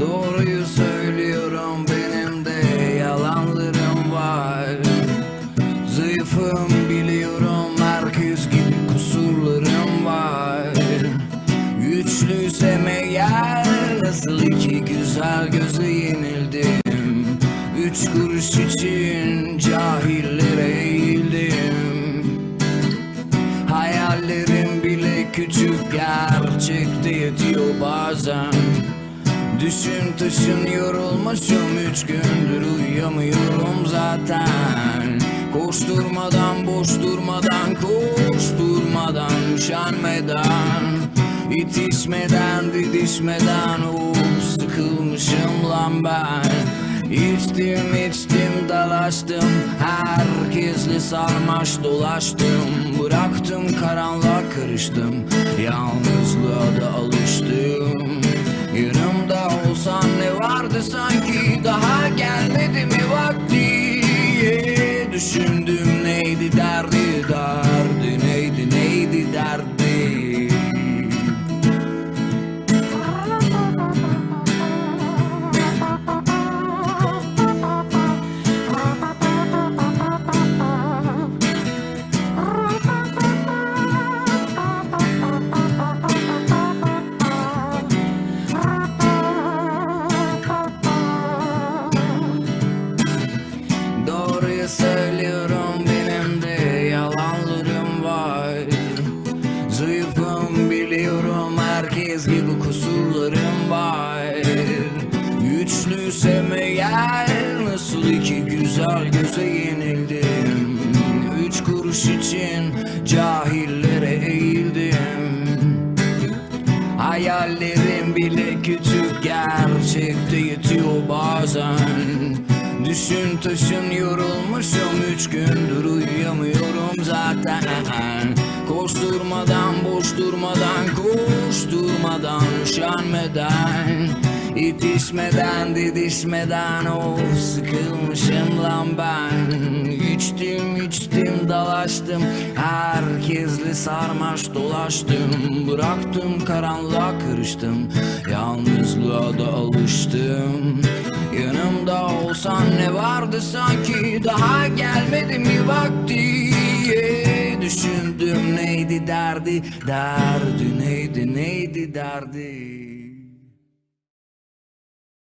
Doğruyu söylüyorum güzel göze yenildim. Üç kuruş için cahillere eğildim. Hayallerim bile küçük gerçekte yetiyor bazen. Düşün taşın yorulmuşum üç gündür uyuyamıyorum zaten. Koşturmadan boş durmadan koşturmadan üşenmeden İtişmeden didişmeden of sıkılmışım lan ben. İçtim içtim dalaştım Herkesle sarmaş dolaştım. Bıraktım karanlığa karıştım Yalnızlığa da alıştım. Yanımda olsan ne vardı sanki Daha gelmedi mi vakti? Düşündüm neydi Söylüyorum benim de yalanlarım var. Zayıfım biliyorum herkes gibi kusurlarım var. Güçlüysem eğer nasıl iki güzel göze yenildim? Üç kuruş için cahillere eğildim. Hayallerim bile küçük gerçekte yetiyor bazen Düşün taşın yorulmuşum üç gündür uyuyamıyorum zaten. Koşturmadan boş durmadan koşturmadan üşenmeden İtişmeden didişmeden of sıkılmışım lan ben. İçtim içtim dalaştım Herkesle sarmaş dolaştım. Bıraktım karanlığa karıştım Yalnızlığa da alıştım Yanımda olsan ne vardı sanki? Daha gelmedi mi vakti? Düşündüm neydi derdi? Derdi neydi neydi derdi